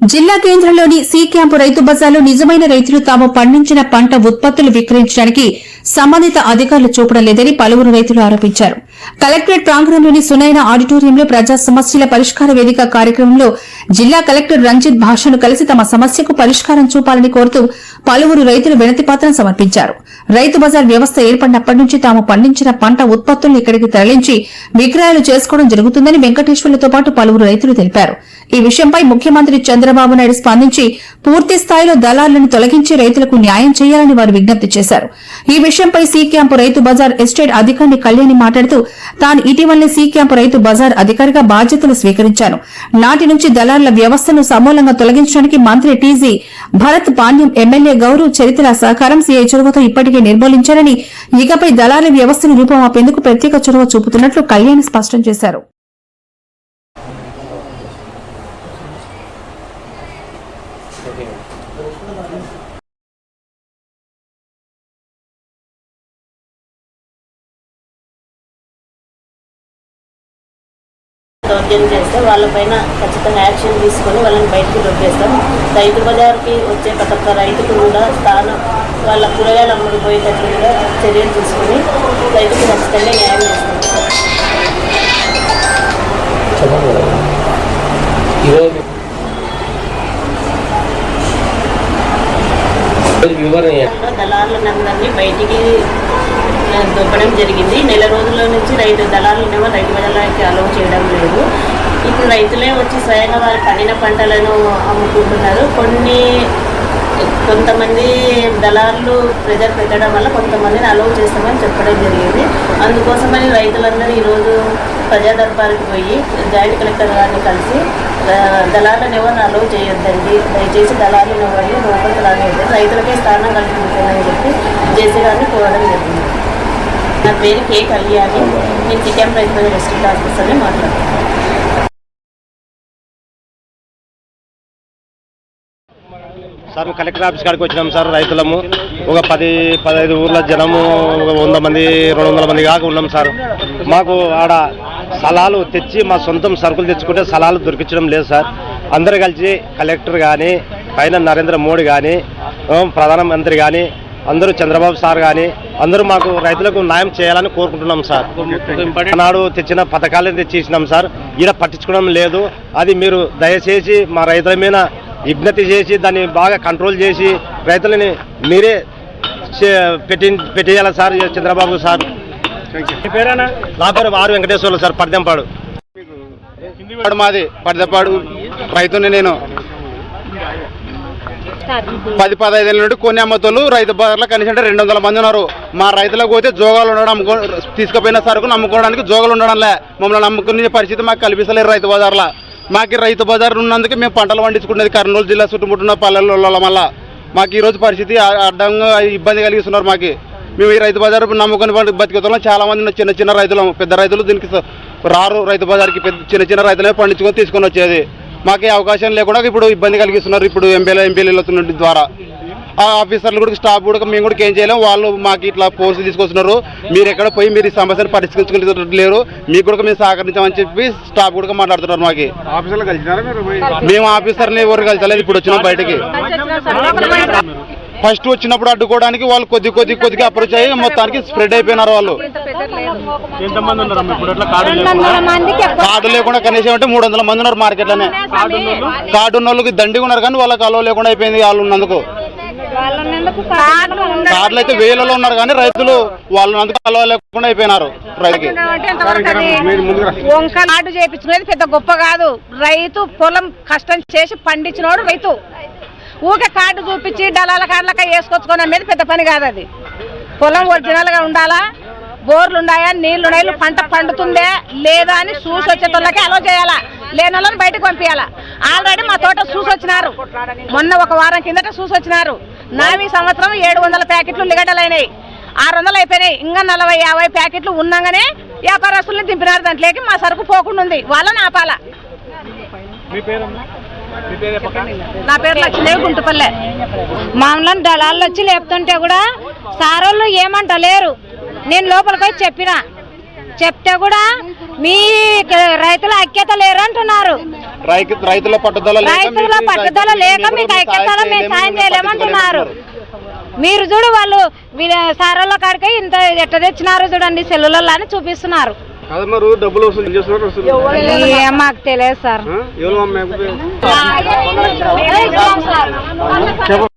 జిల్లా కేంద్రంలోని C camp రైతు బజార్లో నిజమైన రైతులు తాము పండించిన పంట ఉత్పత్తులు విక్రయించడానికి సంబంధిత అధికారులు చూపడం లేదని పలువురు రైతులు ఆరోపించారు. కలెక్టరేట్ ప్రాంగణంలోని సునైన ఆడిటోరియంలో ప్రజా సమస్యల పరిష్కార వేదిక కార్యక్రమంలో జిల్లా కలెక్టర్ రంజిత్ భాషను కలిసి తమ సమస్యకు పరిష్కారం చూపాలని కోరుతూ పలువురు రైతులు వినతిపత్రం సమర్పించారు. రైతు బజార్ వ్యవస్థ ఏర్పడినప్పటి నుంచి తాము పండించిన పంట ఉత్పత్తులను ఇక్కడికి తరలించి విక్రయాలు చేసుకోవడం జరుగుతుందని వెంకటేశ్వర్లతో పాటు పలువురు రైతులు తెలిపారు. ఈ విషయంపై ముఖ్యమంత్రి చంద్రబాబు నాయుడు స్పందించి పూర్తి స్థాయిలో దళారులను తొలగించి రైతులకు న్యాయం చేయాలని వారు విజ్ఞప్తి చేశారు. ఈ విషయంపై see camp Rythu Bazar estate అధికారిని కళ్యాణి మాట్లాడుతూ తాను ఇటీవలనే సీ క్యాంపు రైతు బజార్ అధికారిగా బాధ్యతలు స్వీకరించాను. నాటి నుంచి దళారుల వ్యవస్థను సమూలంగా తొలగించడానికి మంత్రి టీజీ భరత్ పాండ్యం ఎమ్మెల్యే గౌరవ్ చరిత్ర సహకారం సీఐ చొరవతో ఇప్పటికే నిర్మూలించారని ఇకపై దళారుల వ్యవస్థను రూపమాపేందుకు ప్రత్యేక చొరవ చూపుతున్నట్లు కళ్యాణి స్పష్టం చేశారు. దౌర్జన్యం చేస్తే వాళ్ళపైన ఖచ్చితంగా యాక్షన్ తీసుకొని వాళ్ళని బయటికి దొరికేస్తాం రైతు బజార్కి వచ్చే ప్రతి ఒక్క రైతుకు కూడా స్థానం వాళ్ళ కూరగాయలు కూడా చర్యలు తీసుకొని రైతుకు ఖచ్చితంగా న్యాయం చేస్తాం? దళారులందరినీ బయటికి దొబ్బడం జరిగింది. నెల రోజుల నుంచి రైతు దళారులనేమో రైతు బజార్లకి అలౌ చేయడం లేదు. ఇప్పుడు రైతులే వచ్చి స్వయంగా వారు పండిన పంటలను అమ్ముకుంటున్నారు. కొన్ని కొంతమంది దళారులు ప్రెజర్ పెట్టడం వల్ల కొంతమందిని అలౌ చేస్తామని చెప్పడం జరిగింది. అందుకోసమని రైతులందరూ ఈరోజు ప్రజా దర్బార్కి పోయి జాయింట్ కలెక్టర్ గారిని కలిసి దళాలను ఎవరిని అలౌ చేయొద్దండి. దయచేసి దళాలను ఎవరిని లోపలికి రానివ్వద్దు రైతులకే స్థానం కల్పించాలని చెప్పి జేసీ గారిని కోరడం జరిగింది. నా పేరు కే కళ్యాణి. నేను చికెన్ రైతు బజార్ డిస్ట్రిక్ట్ ఆఫీసర్ని మాట్లాడుతున్నాను సార్ మేము కలెక్టర్ ఆఫీస్ కాడికి వచ్చినాం సార్ రైతులము. ఒక పది పదహైదు ఊర్ల జనము వంద మంది రెండు వందల మంది కాక ఉన్నాం సార్. మాకు ఆడ స్థలాలు తెచ్చి మా సొంతం సరుకులు తెచ్చుకుంటే స్థలాలు దొరికించడం లేదు సార్. అందరూ కలిసి కలెక్టర్ కానీ పైన నరేంద్ర మోడీ కానీ ప్రధానమంత్రి కానీ అందరూ చంద్రబాబు సార్ కానీ అందరూ మాకు రైతులకు న్యాయం చేయాలని కోరుకుంటున్నాం సార్. నాడు తెచ్చిన పథకాలను తెచ్చి ఇచ్చినాం సార్. ఈడ పట్టించుకోవడం లేదు. అది మీరు దయచేసి మా రైతుల మీద విజ్ఞప్తి చేసి దాన్ని బాగా కంట్రోల్ చేసి రైతులని మీరే పెట్టి పెట్టేయాలి సార్ చంద్రబాబు సార్? నా పేరు ఆరు వెంకటేశ్వర్లు సార్ పర్దెంపాడు పాడు మాది పడిదపాడు. రైతుని నేను పది పదహైదు ఏళ్ళ నుండి కొన్ని అమ్మతోళ్ళు రైతు బజార్లో కనీసం అంటే రెండు వందల మంది ఉన్నారు. మా రైతులకు పోతే జోగాలు ఉండడం అమ్ముకో తీసుకుపోయిన సరుకు నమ్ముకోవడానికి జోగాలు ఉండడంలే మమ్మల్ని నమ్ముకునే పరిస్థితి మాకు కల్పిస్తలేదు రైతు బజార్లో. మాకు రైతు బజార్ ఉన్నందుకు మేము పంటలు పండించుకునేది కర్నూలు జిల్లా చుట్టుముట్టున్న పల్లెల వల్ల మాకు ఈరోజు పరిస్థితి అడ్డంగా ఇబ్బంది కలిగిస్తున్నారు మాకు. మేము ఈ రైతు బజార్ నమ్ముకుని బతి- బతికేతున్నాం చాలా మంది చిన్న చిన్న రైతులు పెద్ద రైతులు దీనికి రారు రైతు బజార్కి పెద్ద చిన్న చిన్న రైతులే పండించుకొని తీసుకొని వచ్చేది. మాకు అవకాశం లేకుండా ఇప్పుడు ఇబ్బంది కలిగిస్తున్నారు. ఇప్పుడు ఎంపీల ఎంపీల ద్వారా. ఆ ఆఫీసర్లు కూడా స్టాఫ్ కూడా మేము కూడా ఏం చేయలేం. వాళ్ళు మాకు ఇట్లా పోస్టులు తీసుకొస్తున్నారు. మీరు ఎక్కడ పోయి మీరు ఈ సమస్యను పరిష్కరించుకుంటలేరు మీకు కూడా మేము సహకరించామని చెప్పి స్టాఫ్ కూడా మాట్లాడుతున్నారు మాకు? మేము ఆఫీసర్ని ఎవరు కలిసలేదు. ఇప్పుడు వచ్చినాం బయటకి. ఫస్ట్ వచ్చినప్పుడు అడ్డుకోవడానికి వాళ్ళు కొద్ది కొద్ది కొద్దిగా అప్రోచ్ అయ్యి మొత్తానికి స్ప్రెడ్ అయిపోయినారు వాళ్ళు. కార్డు లేకుండా? కార్డు లేకుండా కనీసం అంటే మూడు వందల మంది ఉన్నారు మార్కెట్లోనే కార్డు ఉన్న వాళ్ళకి దండిగా ఉన్నారు కానీ వాళ్ళకి అలవ లేకుండా అయిపోయింది వాళ్ళు ఉన్నందుకు. కార్డులు అయితే వేలలో ఉన్నారు కానీ రైతులు వాళ్ళు అందుకు అలవ లేకుండా అయిపోయినారు రైతుకి. వంక నాటు చేపించుకునేది పెద్ద గొప్ప కాదు. రైతు పొలం కష్టం చేసి పండించినోడు రైతు. ఊకే కార్డు చూపించి డలాల కార్డులక వేసుకొచ్చుకొని అమ్మేది పెద్ద పని కాదు అది. పొలం ఒరిజినల్గా ఉండాలా? బోర్లు ఉన్నాయా నీళ్ళు ఉన్నాయి పంట పండుతుందే లేదా అని చూసి వచ్చేటోళ్ళకి అలో చేయాలా? లేని వాళ్ళని బయటకు పంపించాలా ఆల్రెడీ మా తోట చూసి వచ్చినారు. మొన్న ఒక వారం కిందట చూసి వచ్చినారు. నావి సంవత్సరం ఏడు వందల ప్యాకెట్లు ఉల్లిగడ్డలు అయినాయి ఆరు వందలు అయిపోయినాయి. ఇంకా నలభై యాభై ప్యాకెట్లు ఉన్నాగానే వ్యాపారస్తుల్ని దింపినారు దాంట్లోకి. మా సరుకు పోకుండా ఉంది. వాళ్ళని ఆపాల? నా పేరు లక్ష్మీదేవి గుంటుపల్లె. మామూలు దళాలు వచ్చి లేపుతుంటే కూడా సారోళ్ళు ఏమంటలేరు. నేను లోపలికి వచ్చి చెప్పిన. చెప్తే కూడా మీ రైతుల ఐక్యత లేరు అంటున్నారు. రైతు రైతుల పట్టుదల లేక రైతుల మీకు పట్టుదల లేక మీకు ఐక్యతలో మేము సాయం చేయలేమంటున్నారు. మీరు చూడు వాళ్ళు వీళ్ళ సారోళ్ళ కాడికి ఇంత ఎట్ట తెచ్చినారు చూడండి సెల్లులలో అని చూపిస్తున్నారు. కస్టమర్ డబ్బులు వసూలు చేస్తున్నారు మాకు తెలియదు సార్ ఎవరు